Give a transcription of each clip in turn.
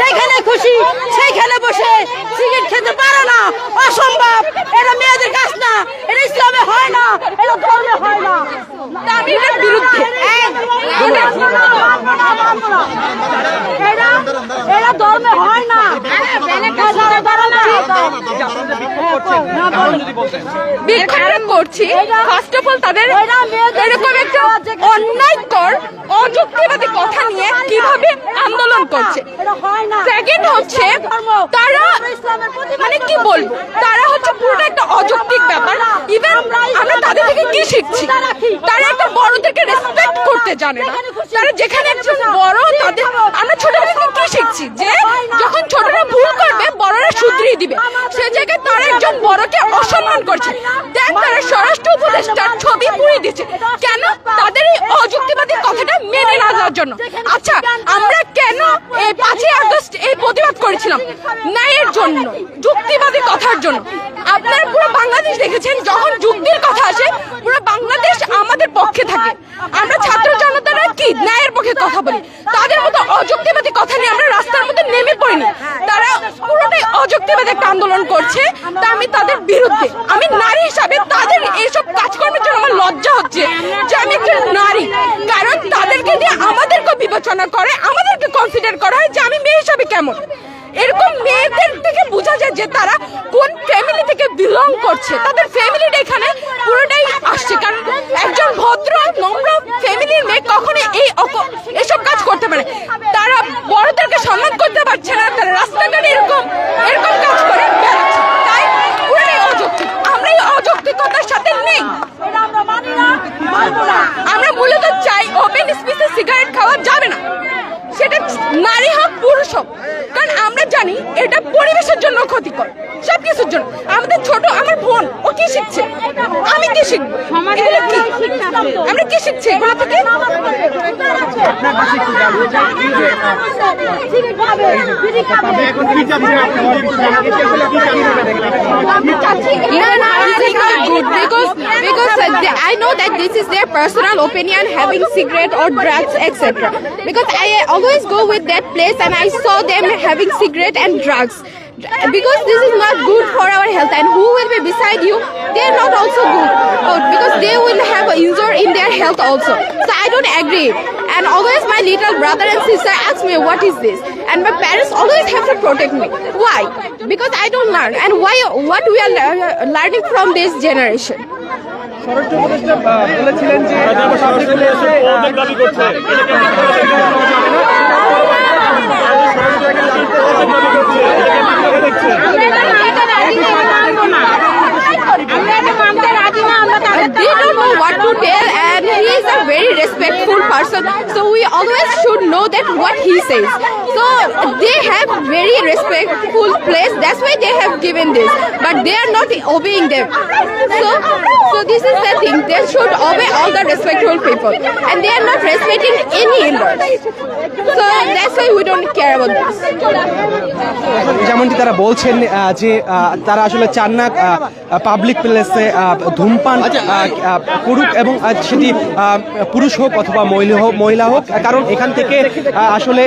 যেখানে খুশি সেইখানে বসে সিগারেট খেতে পারে না। অসম্ভব। এটা মেয়েদের কাজ না। এটা ইসলামে হয় না। এটা ধর্মে হয় না। আমি এটার বিরুদ্ধে। এটা এটা ধর্মে হয় না। বিক্ষোভ করছি ফার্স্ট অফ অল তাদের এরকম একটা অন্যায়কর অযুক্তিবাদী কথা নিয়ে কীভাবে আন্দোলন করছে? সেকেন্ড হচ্ছে তারা মানে কি বলব? তারা হচ্ছে পুরোটা একটা অযৌক্তিক ব্যাপার। ইভেন আমরা তাদের থেকে কি শিখছি? তারা একটা বড়দেরকে রেসপেক্ট করতে জানে না। তারা যেখানে একজন বড় তাদের আমরা ছোটবেলা থেকে কি শিখছি? যে যখন ছোটরা ভুল করবে বড়রা শুধরিয়ে দিবে। একজন বড়কে অসম্মান করছে। দেন তারা স্বরাষ্ট্র উপদেষ্টার ছবি পুড়িয়ে দিচ্ছে কেন? তাদের এই অযুক্তিবাদী কথাটা মেনে না যাওয়ার জন্য। আচ্ছা আমরা কেন এই পাঁচই আগস্ট এই প্রতিবাদ করেছিলাম? ন্যায়ের জন্য, যুক্তিবাদী কথার জন্য। আপনারা পুরো বাংলাদেশ দেখেছেন, যখন যুক্তির কথা আসে, পুরো বাংলাদেশ আমাদের পক্ষে থাকে। আমরা ছাত্র জনতারা কি ন্যায়ের পক্ষে কথা বলি? তাদের মতো অযুক্তিবাদী কথা নিয়ে আমরা রাস্তার মধ্যে নেমে পড়িনি। অযুক্তিবাদী আন্দোলন করছে, তা আমি তাদের বিরুদ্ধে, আমি নারী হিসাবে তাদের এইসব কাজকর্মের জন্য আমার লজ্জা হচ্ছে যে আমি একজন নারী। কারণ তাদেরকে দিয়ে আমাদেরকে বিবেচনা করে, আমাদেরকে কনসিডার করা হয় যে আমি মেয়ে হিসাবে কেমন। এরকম মেয়েদের থেকে বোঝা যায় যে তারা কোন ফ্যামিলি থেকে বিলং করছে। তাদের ফ্যামিলিটা এখানে পুরোটাই আসছে। কারণ একজন ভদ্র, নম্র ফ্যামিলির মেয়ে কখনো এই এসব কাজ করতে পারে তারা বড়দেরকে সম্মান করতে পারছে না, তারা রাস্তাঘাটে এরকম এরকম কাজ করে তাই আমরা এই সাথে নেই। আমরা মূলত চাই ওপেন স্পেসে সিগারেট খাওয়া যাবে না। নারী হোক পুরুষ হোক কারণ আমরা জানি এটা পরিবেশের জন্য ক্ষতিকর সব কিছুর জন্য আমাদের ছোট আমার বোন ও কি শিখছে আমি কি শিখব কি আমরা কি শিখছি এগুলো থেকে because because uh, they- I know that this is their personal opinion having cigarette or drugs etc. Because I always go with that place and I saw them having cigarette and drugs. Because this is not good for our health and who will be beside you they are not also good Oh, because they will have a injury in their health also so I don't agree and always my little brother and sister ask me what is this and my parents always have to protect me why because I don't learn and why what we are lear- learning from this generation স্বরাষ্ট্র উপদেষ্টা আহ, বলেছিলেন যে they don't know what to tell and he is a very respectful person so we always should know that what he says so they have very why they have given this but they are not obeying them so so this is the thing they should obey all the respectful people and they are not respecting any elders so that's why we don't care about this যেমনটি তারা বলছেন যে তারা আসলে চান না public প্লেসে ধূমপান করুক এবং সেটি পুরুষ হোক অথবা মহিলা হোক মহিলা হোক কারণ এখান থেকে আসলে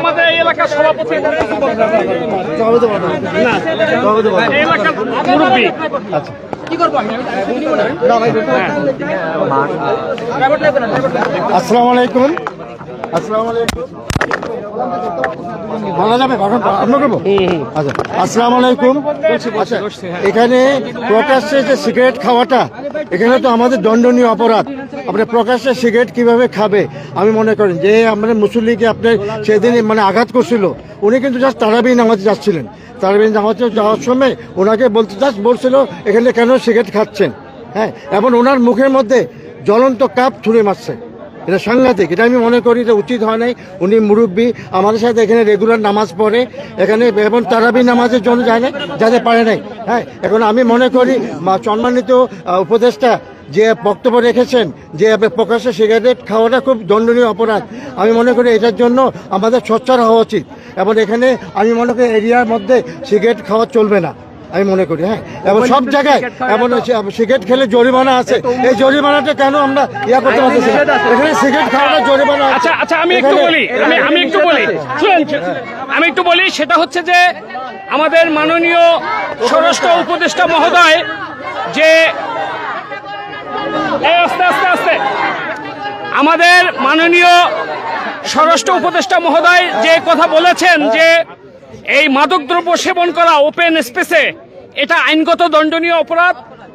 আমাদের এই এলাকার আলাইকুম। এখানে প্রকাশ্যে যে সিগারেট খাওয়াটা এখানে তো আমাদের দণ্ডনীয় অপরাধ। আপনি প্রকাশ্যে সিগারেট কীভাবে খাবে? আমি মনে করেন যে, আমাদের মুসল্লিকে আপনার সেদিন মানে আঘাত করছিল। উনি কিন্তু জাস্ট তারাবিন নামাজে যাচ্ছিলেন। তারাবিন নামাজে যাওয়ার সময় ওনাকে বলতে জাস্ট বলছিল, এখানে কেন সিগারেট খাচ্ছেন? হ্যাঁ এবং ওনার মুখের মধ্যে জ্বলন্ত কাপ ছুঁড়ে মারছে। এটা সাংঘাতিক। এটা আমি মনে করি যে উচিত হয় নাই। উনি মুরব্বী। আমাদের সাথে এখানে রেগুলার নামাজ পড়ে। এখানে এবং তারাবি নামাজের জন্য যায় না যাতে পারে নাই। হ্যাঁ এখন আমি মনে করি সম্মানিত উপদেষ্টা যে বক্তব্য রেখেছেন, যে প্রকাশ্যে সিগারেট খাওয়াটা খুব দণ্ডনীয় অপরাধ। আমি মনে করি এটার জন্য আমাদের সোচ্চার হওয়া উচিত। এবং এখানে আমি মনে করি এরিয়ার মধ্যে সিগারেট খাওয়া চলবে না। আমি মনে করি হ্যাঁ। এবং সব জায়গায় এমন সিগারেট খেলে জরিমানা আছে। এই জরিমানাটা কেন আমরা ইয়া করতে পারতেছি এখানে সিগারেট খাওয়াটা জরিমানা আচ্ছা আচ্ছা আমি একটু বলি আমি আমি একটু বলি। শুনেন আমি একটু বলি সেটা হচ্ছে যে আমাদের মাননীয় স্বরাষ্ট্র উপদেষ্টা মহোদয় যে আস্তে আস্তে আস্তে আমাদের মাননীয় স্বরাষ্ট্র উপদেষ্টা মহোদয় যে কথা বলেছেন যে এই মাদকদ্রব্য সেবন করা ওপেন স্পেসে এটা আইনগত দণ্ডনীয় অপরাধ।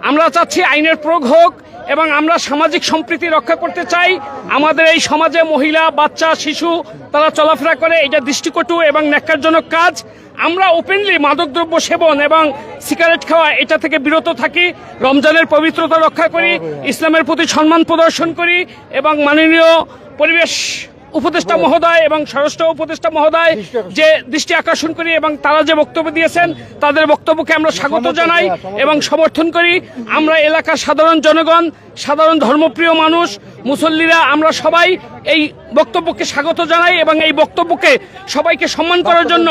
আমরা চাচ্ছি আইনের প্রয়োগ হোক এবং আমরা সামাজিক সম্প্রীতি রক্ষা করতে চাই। আমাদের এই সমাজে মহিলা, বাচ্চা, শিশু, তারা চলাফেরা করে, এটা দৃষ্টিকটু এবং ন্যাক্কারজনক কাজ। আমরা ওপেনলি মাদকদ্রব্য সেবন এবং সিগারেট খাওয়া, এটা থেকে বিরত থাকি, রমজানের পবিত্রতা রক্ষা করি, ইসলামের প্রতি সম্মান প্রদর্শন করি এবং মাননীয় পরিবেশ উপদেষ্টা মহোদয় এবং স্বরাষ্ট্র উপদেষ্টা মহোদয় যে দৃষ্টি আকর্ষণ করি এবং তারা যে বক্তব্য দিয়েছেন তাদের বক্তব্যকে আমরা স্বাগত জানাই এবং সমর্থন করি। আমরা এলাকার সাধারণ জনগণ সাধারণ ধর্মপ্রিয় মানুষ মুসল্লিরা আমরা সবাই এই বক্তব্যকে স্বাগত জানাই এবং এই বক্তব্যকে সবাইকে সম্মান করার জন্য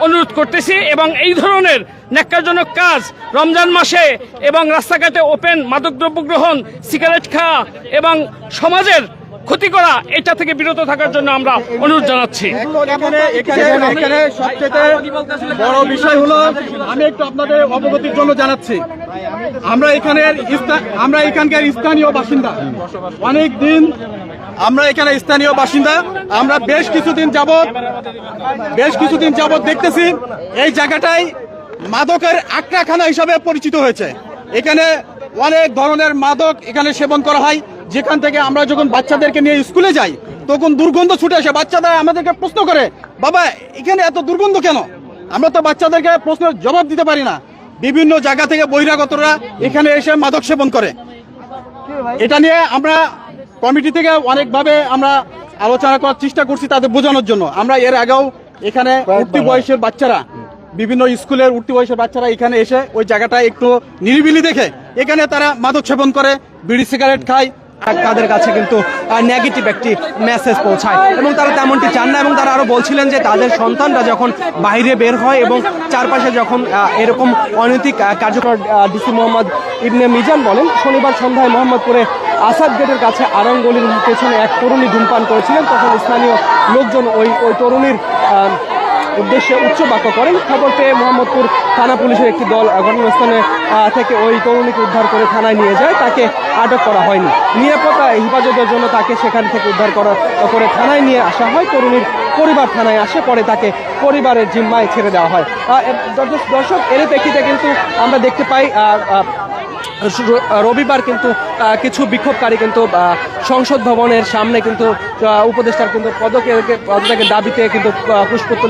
অনুরোধ করতেছি এবং এই ধরনের ন্যাক্কারজনক কাজ রমজান মাসে এবং রাস্তাঘাটে ওপেন মাদকদ্রব্য গ্রহণ সিগারেট খাওয়া এবং সমাজের ক্ষতি করা, এটা থেকে বিরত থাকার জন্য আমরা অনুরোধ জানাচ্ছি। এখানে বড় বিষয় হলো, আমি একটু আপনাদের অবগতির জন্য জানাচ্ছি। আমরা এখানের আমরা এখানকার স্থানীয় বাসিন্দা। অনেক দিন আমরা এখানে স্থানীয় বাসিন্দা। আমরা বেশ কিছুদিন যাবত বেশ কিছুদিন যাবত দেখতেছি, এই জায়গাটাই মাদকের আক্রাখানা হিসাবে পরিচিত হয়েছে। এখানে অনেক ধরনের মাদক এখানে সেবন করা হয়। যেখান থেকে আমরা যখন বাচ্চাদেরকে নিয়ে স্কুলে যাই তখন দুর্গন্ধ ছুটে আসে। বাচ্চারা আমাদেরকে প্রশ্ন করে বাবা এখানে এত দুর্গন্ধ কেন? আমরা তো বাচ্চাদেরকে প্রশ্নের জবাব দিতে পারি না। বিভিন্ন জায়গা থেকে বহিরাগতরা এখানে এসে মাদক সেবন করে। এটা নিয়ে আমরা কমিটি থেকে অনেকভাবে আমরা আলোচনা করার চেষ্টা করছি তাদের বোঝানোর জন্য। আমরা এর আগেও এখানে উঠতি বয়সের বাচ্চারা বিভিন্ন স্কুলের উঠতি বয়সের বাচ্চারা এখানে এসে ওই জায়গাটা একটু নিরিবিলি দেখে এখানে তারা মাদক সেবন করে বিড়ি সিগারেট খায় তাদের কাছে কিন্তু নেগেটিভ একটি মেসেজ পৌঁছায়। এবং তারা তেমনটি চান না, এবং তারা আরও বলছিলেন যে তাদের সন্তানরা যখন বাইরে বের হয় এবং চারপাশে যখন এরকম অনৈতিক কার্যকর ডিসি মোহাম্মদ ইবনে মিজান বলেন, শনিবার সন্ধ্যায় মোহাম্মদপুরে আসাদ গেটের কাছে আরঙ্গলির পেছনে এক তরুণী ধূমপান করেছিলেন। তখন স্থানীয় লোকজন ওই ওই তরুণীর উদ্দেশ্যে উচ্চ বাক্য করেন। খবর পেয়ে মোহাম্মদপুর থানা পুলিশের একটি দল ঘটনাস্থলে থেকে ওই তরুণীকে উদ্ধার করে থানায় নিয়ে যায়। তাকে আটক করা হয়নি। নিরাপত্তা, হেফাজতের জন্য তাকে সেখান থেকে উদ্ধার করা করে থানায় নিয়ে আসা হয়। তরুণীর পরিবার থানায় আসে, পরে তাকে পরিবারের জিম্মায় ছেড়ে দেওয়া হয়। দর্শক- এর প্রেক্ষিতে কিন্তু আমরা দেখতে পাই রবিবার কিন্তু কিছু বিক্ষোভকারী কিন্তু সংসদ ভবনের সামনে কিন্তু উপদেষ্টার কিন্তু পদকে পদত্যাগের দাবিতে কিন্তু পুষ্পোত্তর